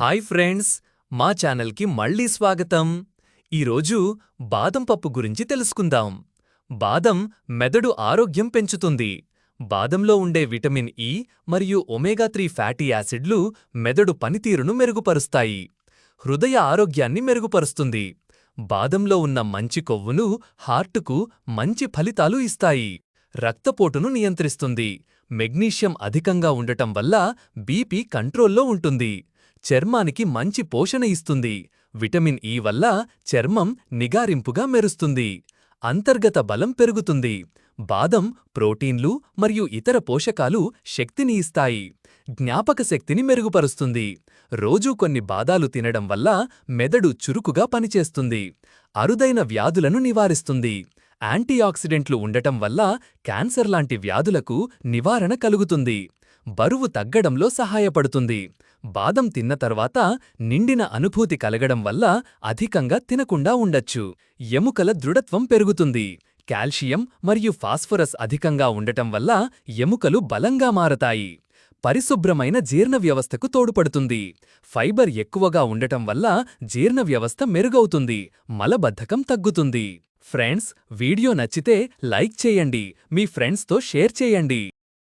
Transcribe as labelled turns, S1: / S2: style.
S1: Hi friends మా ఛానల్కి మళ్ళీ స్వాగతం. ఈరోజు బాదం పప్పు గురించి తెలుసుకుందాం. బాదం మెదడు ఆరోగ్యం పెంచుతుంది. బాదంలో ఉండే విటమిన్ ఇ మరియు ఒమేగా త్రీ ఫ్యాటీ యాసిడ్లు మెదడు పనితీరును మెరుగుపరుస్తాయి. హృదయ ఆరోగ్యాన్ని మెరుగుపరుస్తుంది. బాదంలో ఉన్న మంచి కొవ్వును హార్టుకు మంచి ఫలితాలు ఇస్తాయి. రక్తపోటును నియంత్రిస్తుంది. మెగ్నీషియం అధికంగా ఉండటం వల్ల బీపీ కంట్రోల్లో ఉంటుంది. చర్మానికి మంచి పోషణ ఇస్తుంది. విటమిన్ ఇ వల్ల చర్మం నిగారింపుగా మెరుస్తుంది. అంతర్గత బలం పెరుగుతుంది. బాదం ప్రోటీన్లు మరియు ఇతర పోషకాలు శక్తిని ఇస్తాయి. జ్ఞాపక శక్తిని మెరుగుపరుస్తుంది. రోజూ కొన్ని బాదాలు తినడం వల్ల మెదడు చురుకుగా పనిచేస్తుంది. అరుదైన వ్యాధులను నివారిస్తుంది. యాంటీఆక్సిడెంట్లు ఉండటం వల్ల క్యాన్సర్ లాంటి వ్యాధులకు నివారణ కలుగుతుంది. బరువు తగ్గడంలో సహాయపడుతుంది. బాదం తిన్న తర్వాత నిండిన అనుభూతి కలగడం వల్ల అధికంగా తినకుండా ఉండొచ్చు. ఎముకల దృఢత్వం పెరుగుతుంది. కాల్షియం మరియు ఫాస్ఫరస్ అధికంగా ఉండటం వల్ల ఎముకలు బలంగా మారతాయి. పరిశుభ్రమైన జీర్ణ వ్యవస్థకు తోడ్పడుతుంది. ఫైబర్ ఎక్కువగా ఉండటం వల్ల జీర్ణ వ్యవస్థ మెరుగవుతుంది. మలబద్ధకం తగ్గుతుంది. ఫ్రెండ్స్ వీడియో నచ్చితే లైక్ చేయండి. మీ ఫ్రెండ్స్తో షేర్ చేయండి.